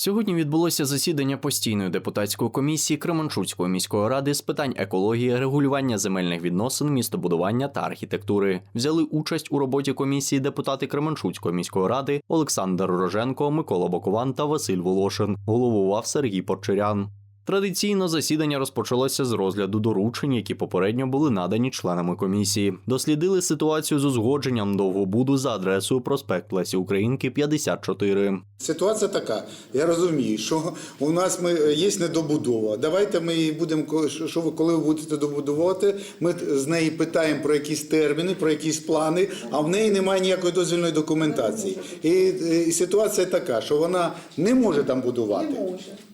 Сьогодні відбулося засідання постійної депутатської комісії Кременчуцької міської ради з питань екології, регулювання земельних відносин, містобудування та архітектури. Взяли участь у роботі комісії депутати Кременчуцької міської ради Олександр Роженко, Микола Бокован та Василь Волошин. Головував Сергій Подчерян. Традиційно засідання розпочалося з розгляду доручень, які попередньо були надані членами комісії. Дослідили ситуацію з узгодженням довгобуду за адресою проспект Лесі Українки 54. Ситуація така. Я розумію, що у нас ми є недобудова. Давайте ми її будемо що що ви коли ви будете добудувати. Ми з неї питаємо про якісь терміни, про якісь плани, а в неї немає ніякої дозвільної документації. І, і ситуація така, що вона не може там будувати. Не може.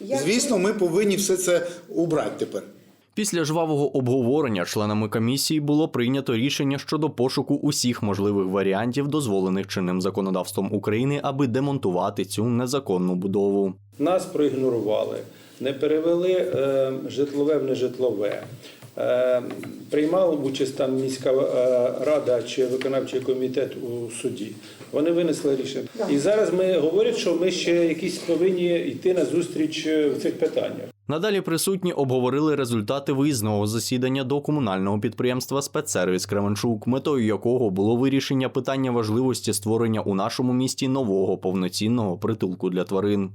Звісно, ми повинні все це убрати тепер. Після жвавого обговорення членами комісії було прийнято рішення щодо пошуку усіх можливих варіантів, дозволених чинним законодавством України, аби демонтувати цю незаконну будову. Нас проігнорували, не перевели е, житлове в нежитлове. Е, приймала участь там міська е, рада чи виконавчий комітет у суді. Вони винесли рішення. І зараз ми говорять, що ми ще якісь повинні йти на зустріч в цих питаннях. Надалі присутні обговорили результати виїзного засідання до комунального підприємства Спецсервіс Кременчук, метою якого було вирішення питання важливості створення у нашому місті нового повноцінного притулку для тварин.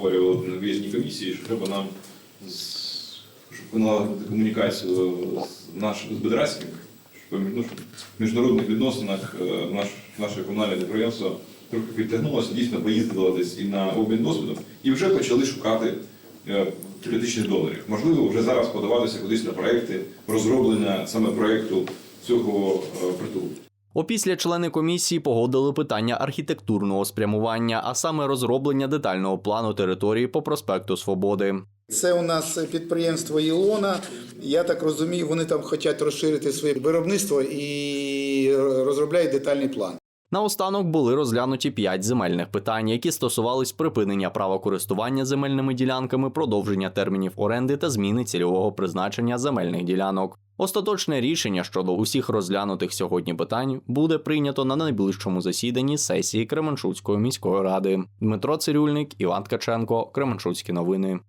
Проговорювали на виїзній комісії, що треба нам щоб наладити комунікацію з наш з Бедрацьким, щоб ну, в міжнародних відносинах е, наш, наше комунальне підприємство трохи підтягнулося, дійсно поїздило десь і на обмін досвідом, і вже почали шукати е, теоретичних доларів. Можливо, вже зараз подаватися кудись на проекти розроблення саме проекту цього е, притулку. Опісля члени комісії погодили питання архітектурного спрямування, а саме розроблення детального плану території по проспекту Свободи. Це у нас підприємство Ілона. Я так розумію, вони там хочуть розширити своє виробництво і розробляють детальний план. Наостанок були розглянуті п'ять земельних питань, які стосувались припинення права користування земельними ділянками, продовження термінів оренди та зміни цільового призначення земельних ділянок. Остаточне рішення щодо усіх розглянутих сьогодні питань буде прийнято на найближчому засіданні сесії Кременчуцької міської ради. Дмитро Цирюльник, Іван Ткаченко, Кременчуцькі новини.